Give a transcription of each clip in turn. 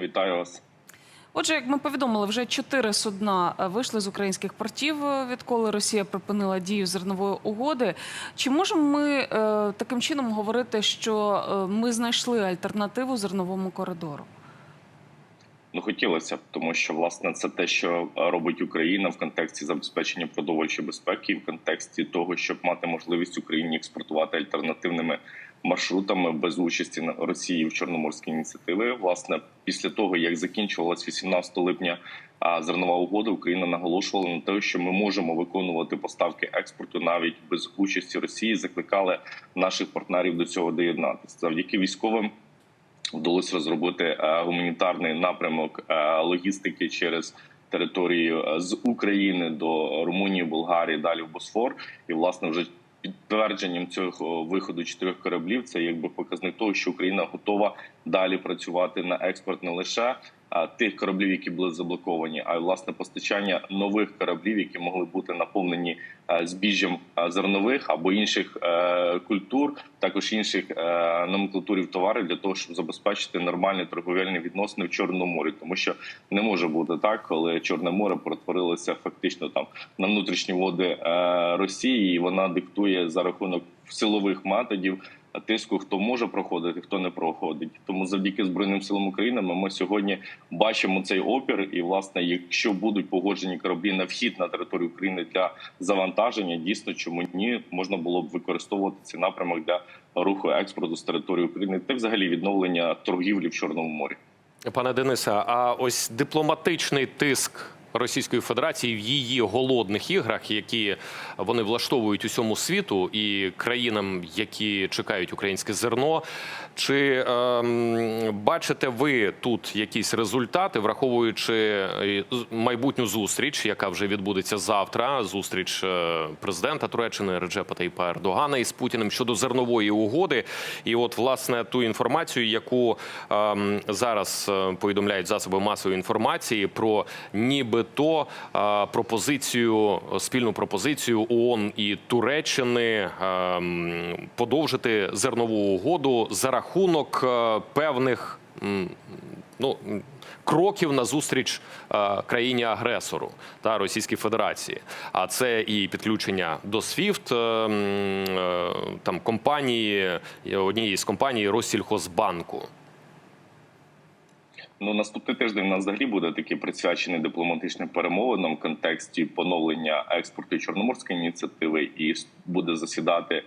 Вітаю вас. Отже, як ми повідомили, вже чотири судна е, вийшли з українських портів, е, відколи Росія припинила дію зернової угоди. Чи можемо ми е, таким чином говорити, що ми знайшли альтернативу зерновому коридору? Ну хотілося б, тому що власне це те, що робить Україна в контексті забезпечення продовольчої безпеки, і в контексті того, щоб мати можливість Україні експортувати альтернативними маршрутами без участі Росії в Чорноморській ініціативі. Власне, після того як закінчувалась 18 липня зернова угода, Україна наголошувала на те, що ми можемо виконувати поставки експорту навіть без участі Росії. Закликали наших партнерів до цього доєднатися завдяки військовим. Вдалося розробити гуманітарний напрямок логістики через територію з України до Румунії, Болгарії, далі в Босфор. І власне вже підтвердженням цього виходу чотирьох кораблів це якби показник того, що Україна готова далі працювати на експорт не лише тих кораблів, які були заблоковані, а й власне постачання нових кораблів, які могли бути наповнені збіжжям зернових або інших е, культур, також інших е, номенклатурів товарів для того, щоб забезпечити нормальні торговельні відносини в Чорному морі, тому що не може бути так, коли Чорне море перетворилося фактично там на внутрішні води е, Росії, і вона диктує за рахунок силових методів тиску, хто може проходити, хто не проходить. Тому завдяки збройним силам України ми, сьогодні бачимо цей опір. І власне, якщо будуть погоджені кораблі на вхід на територію України для завантаження, дійсно чому ні, можна було б використовувати цей напрямок для руху експорту з території України та взагалі відновлення торгівлі в Чорному морі. Пане Денисе, а ось дипломатичний тиск Російської Федерації в її голодних іграх, які вони влаштовують усьому світу і країнам, які чекають українське зерно. Чи ем, бачите ви тут якісь результати, враховуючи е, майбутню зустріч, яка вже відбудеться завтра? Зустріч е, президента Туреччини Реджепа Тайпа Ердогана із Путіним щодо зернової угоди? І от власне ту інформацію, яку ем, зараз е, повідомляють засоби масової інформації про нібито е, пропозицію спільну пропозицію ООН і Туреччини подовжити зернову угоду за рахунок певних. Ну, кроків назустріч е, країні агресору та Російській Федерації. А це і підключення до е, там компанії однієї з компаній Россільхозбанку. Ну, наступний тиждень у нас взагалі буде такий присвячений дипломатичним перемовинам в контексті поновлення експорту чорноморської ініціативи, і буде засідати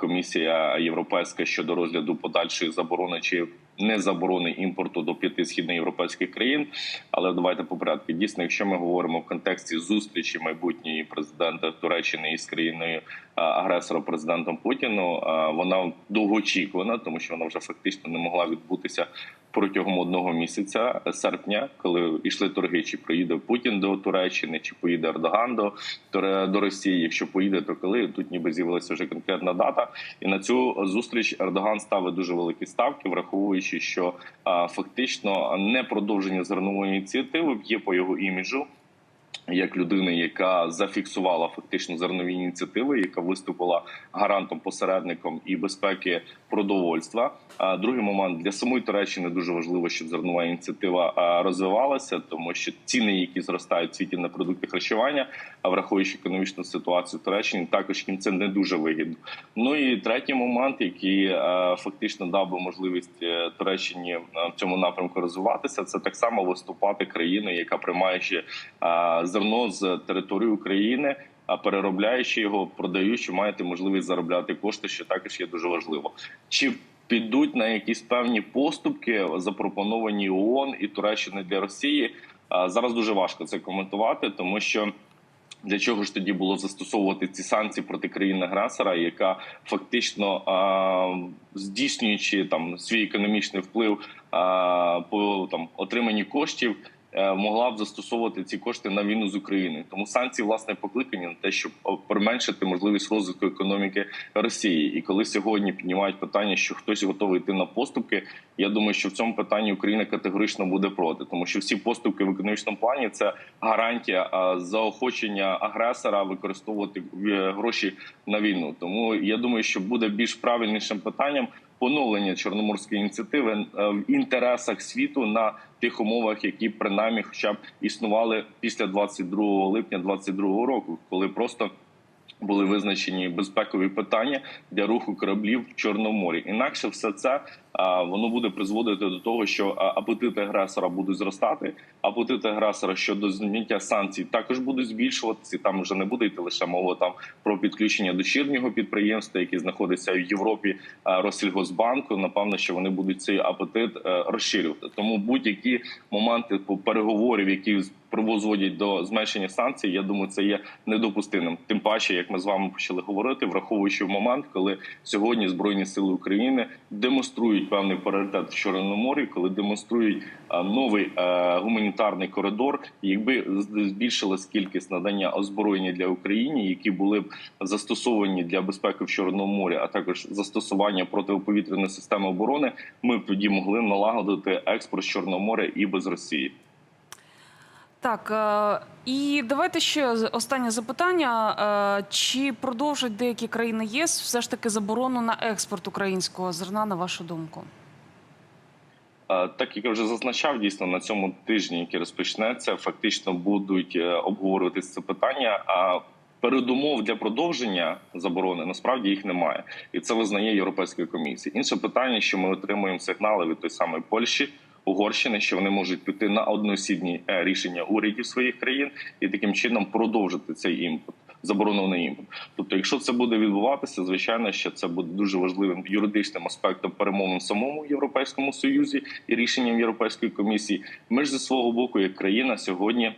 комісія європейська щодо розгляду подальшої заборони чи не заборони імпорту до п'яти східноєвропейських країн. Але давайте по порядку. Дійсно, якщо ми говоримо в контексті зустрічі майбутньої президента Туреччини із країною агресором президентом Путіну, вона довгоочікувана, тому що вона вже фактично не могла відбутися протягом одного місяця серпня, коли йшли торги, чи приїде Путін до Туреччини, чи поїде Ердоган до до Росії. Якщо поїде, то коли тут ніби з'явилася вже конкретна дата, і на цю зустріч Ердоган ставить дуже великі ставки, враховуючи, що а, фактично не продовження зернової ініціативи б'є по його іміджу. Як людини, яка зафіксувала фактично зернові ініціативи, яка виступила гарантом, посередником і безпеки продовольства. Другий момент для самої Туреччини дуже важливо, щоб зернова ініціатива розвивалася, тому що ціни, які зростають в світі на продукти харчування, а враховуючи економічну ситуацію в Туреччині, також їм це не дуже вигідно. Ну і третій момент, який е, фактично дав би можливість е, Туреччині е, в цьому напрямку розвиватися, це так само виступати країною, яка приймаючи е, зерно з території України. А переробляючи його, продаючи, маєте можливість заробляти кошти, що також є дуже важливо. Чи підуть на якісь певні поступки, запропоновані ООН і Туреччини для Росії? Зараз дуже важко це коментувати, тому що для чого ж тоді було застосовувати ці санкції проти країни-агресора, яка фактично здійснюючи там свій економічний вплив по там отриманні коштів, могла б застосовувати ці кошти на війну з Україною. Тому санкції власне покликані на те, щоб применшити можливість розвитку економіки Росії. І коли сьогодні піднімають питання, що хтось готовий йти на поступки, я думаю, що в цьому питанні Україна категорично буде проти, тому що всі поступки в економічному плані це гарантія заохочення агресора використовувати е, гроші на війну. Тому я думаю, що буде більш правильнішим питанням поновлення чорноморської ініціативи е, в інтересах світу на тих умовах, які принаймні хоча б існували після 22 липня 22 року, коли просто були визначені безпекові питання для руху кораблів в Чорноморі. Інакше все це воно буде призводити до того, що а, апетити агресора будуть зростати. Апетити агресора щодо зняття санкцій також будуть збільшуватися. Там вже не буде йти лише мова там про підключення дочірнього підприємства, яке знаходиться в Європі а, Россельгосбанку. Напевно, що вони будуть цей апетит е, розширювати. Тому будь-які моменти по переговорів, які призводять до зменшення санкцій, я думаю, це є недопустимим. Тим паче, як ми з вами почали говорити, враховуючи момент, коли сьогодні збройні сили України демонструють певний пріоритет в Чорному морі, коли демонструють новий гуманітарний коридор. Якби збільшилась кількість надання озброєння для України, які були б застосовані для безпеки в Чорному морі, а також застосування протиповітряної системи оборони, ми б тоді могли налагодити експорт з Чорного моря і без Росії. Так е, і давайте ще останнє запитання: Е, чи продовжать деякі країни ЄС все ж таки заборону на експорт українського зерна, на вашу думку? Е, Так як я вже зазначав, дійсно на цьому тижні, який розпочнеться, фактично будуть е, обговорюватися це питання. А передумов для продовження заборони насправді їх немає, і це визнає Європейська комісія. Інше питання, що ми отримуємо сигнали від той самої Польщі. Угорщини, що вони можуть піти на одноосібні е, рішення урядів своїх країн і таким чином продовжити цей імпорт, заборонений імпорт. Тобто, якщо це буде відбуватися, звичайно, що це буде дуже важливим юридичним аспектом перемовин самому європейському союзі і рішенням Європейської комісії. Ми ж зі свого боку, як країна, сьогодні.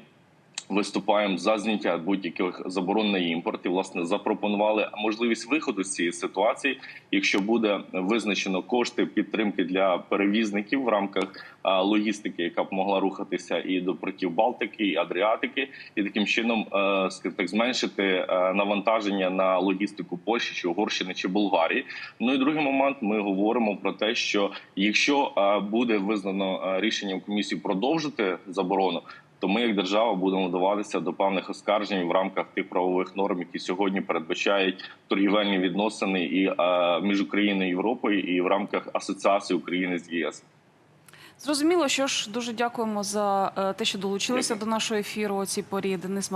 Виступаємо за зняття будь-яких заборон на імпорт і власне запропонували можливість виходу з цієї ситуації, якщо буде визначено кошти підтримки для перевізників в рамках логістики, яка б могла рухатися і до портів Балтики, і Адріатики, і таким чином е, так зменшити е, навантаження на логістику Польщі чи Угорщини чи Болгарії. Ну і другий момент ми говоримо про те, що якщо е, буде визнано рішенням комісії продовжити заборону. То ми, як держава, будемо вдаватися до певних оскаржень в рамках тих правових норм, які сьогодні передбачають торгівельні відносини і е, між Україною і Європою, і в рамках асоціації України з ЄС. Зрозуміло, що ж дуже дякуємо за е, те, що долучилися Дякую. до нашого ефіру. цій порі Денис Мар.